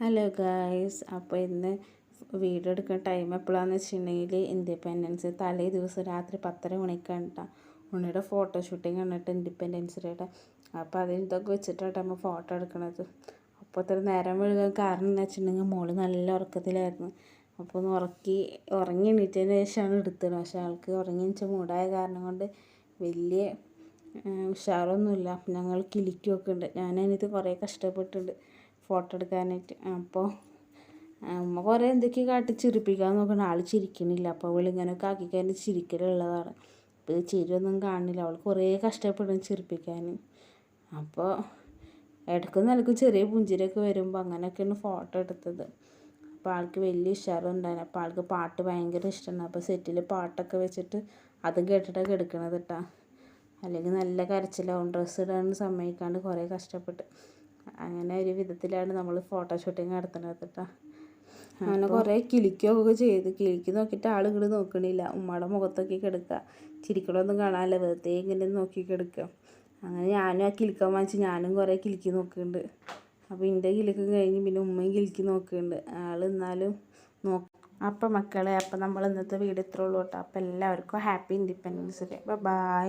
Hello guys അപ്പോൾ ഇന്ന് video എടുക്കുന്ന ടൈം എപ്പോഴാണെന്ന് വെച്ചിട്ടുണ്ടെങ്കിൽ ഇൻഡിപെൻഡൻസ് തലേ ദിവസം രാത്രി പത്തര മണിക്കാണ് കേട്ടോ ഉണ്ണിയുടെ ഫോട്ടോ ഷൂട്ടിങ് കണ്ടിട്ട് ഇൻഡിപെൻഡൻസ് ഡേയുടെ അപ്പോൾ അതിനൊക്കെ വെച്ചിട്ടാണ് നമ്മൾ ഫോട്ടോ എടുക്കുന്നത് അപ്പോൾ ഇത്ര നേരം വീഴുക കാരണം എന്ന് വെച്ചിട്ടുണ്ടെങ്കിൽ മോൾ നല്ല ഉറക്കത്തിലായിരുന്നു. അപ്പോൾ ഒന്ന് ഉറക്കി ഉറങ്ങി എണീറ്റതിന് ശേഷമാണ് എടുത്തത്. പക്ഷേ ആൾക്ക് ഉറങ്ങി വെച്ച മൂടായ കാരണം കൊണ്ട് വലിയ ഉഷാറൊന്നുമില്ല. ഞങ്ങൾ കിലിക്കൊക്കെ ഉണ്ട്. ഞാനതിനത് കുറേ കഷ്ടപ്പെട്ടിട്ടുണ്ട്. ഫോട്ടോ എടുക്കാനായിട്ട്. അപ്പോൾ അമ്മ കുറേ എന്തൊക്കെ കാട്ടി ചിരിപ്പിക്കാൻ നോക്കണം. ആൾ ചിരിക്കണില്ല. അപ്പോൾ അവൾ ഇങ്ങനെയൊക്കെ ആക്കി കഴിഞ്ഞ് ചിരിക്കലുള്ളതാണ്. അപ്പോൾ ഇത് ചിരിയൊന്നും കാണില്ല. അവൾ കുറേ കഷ്ടപ്പെടും ചിരിപ്പിക്കാൻ അപ്പോൾ ഇടയ്ക്ക് നിലക്കും ചെറിയ പുഞ്ചിരിയൊക്കെ വരുമ്പോൾ അങ്ങനെയൊക്കെയാണ് ഫോട്ടോ എടുത്തത്. അപ്പോൾ ആൾക്ക് വലിയ ഉഷാറുണ്ടായിരുന്നു അപ്പോൾ ആൾക്ക് പാട്ട് ഭയങ്കര ഇഷ്ടമാണ് അപ്പോൾ സെറ്റിൽ പാട്ടൊക്കെ വെച്ചിട്ട് അതും കേട്ടിട്ടൊക്കെ എടുക്കണത് കേട്ടോ അല്ലെങ്കിൽ നല്ല കരച്ചിലാവും. ഡ്രസ്സ് ഇടാൻ സമ്മതിക്കാണ്ട് കുറേ കഷ്ടപ്പെട്ട്. അങ്ങനെ ഒരു വിധത്തിലാണ് നമ്മൾ ഫോട്ടോ ഷൂട്ടിങ് നടത്തുന്നത് കേട്ടോ അങ്ങനെ കുറേ കിളിക്കുകയൊക്കെ ചെയ്ത് കിളിക്ക് നോക്കിയിട്ട് ആൾ ഇങ്ങോട്ട് നോക്കണില്ല. ഉമ്മയുടെ മുഖത്തൊക്കെ കിടക്കുക ചിരിക്കണമൊന്നും കാണാനല്ല. വെറുതെ ഇങ്ങനെ നോക്കി കിടക്കുക അങ്ങനെ ഞാനും ആ കിളിക്കാൻ വാങ്ങിച്ച് ഞാനും കുറേ കിളിക്ക് നോക്കുന്നുണ്ട് അപ്പോൾ എന്റെ കിളിക്കും കഴിഞ്ഞ് പിന്നെ ഉമ്മയും കിളിക്ക് നോക്കുന്നുണ്ട് ആൾ എന്നാലും നോ അപ്പം മക്കളെ അപ്പം നമ്മൾ ഇന്നത്തെ വീട് ഇത്രേ ഉള്ളൂ കേട്ടോ അപ്പം എല്ലാവർക്കും ഹാപ്പി ഇൻഡിപെൻഡൻസ് ഡേ. ബൈ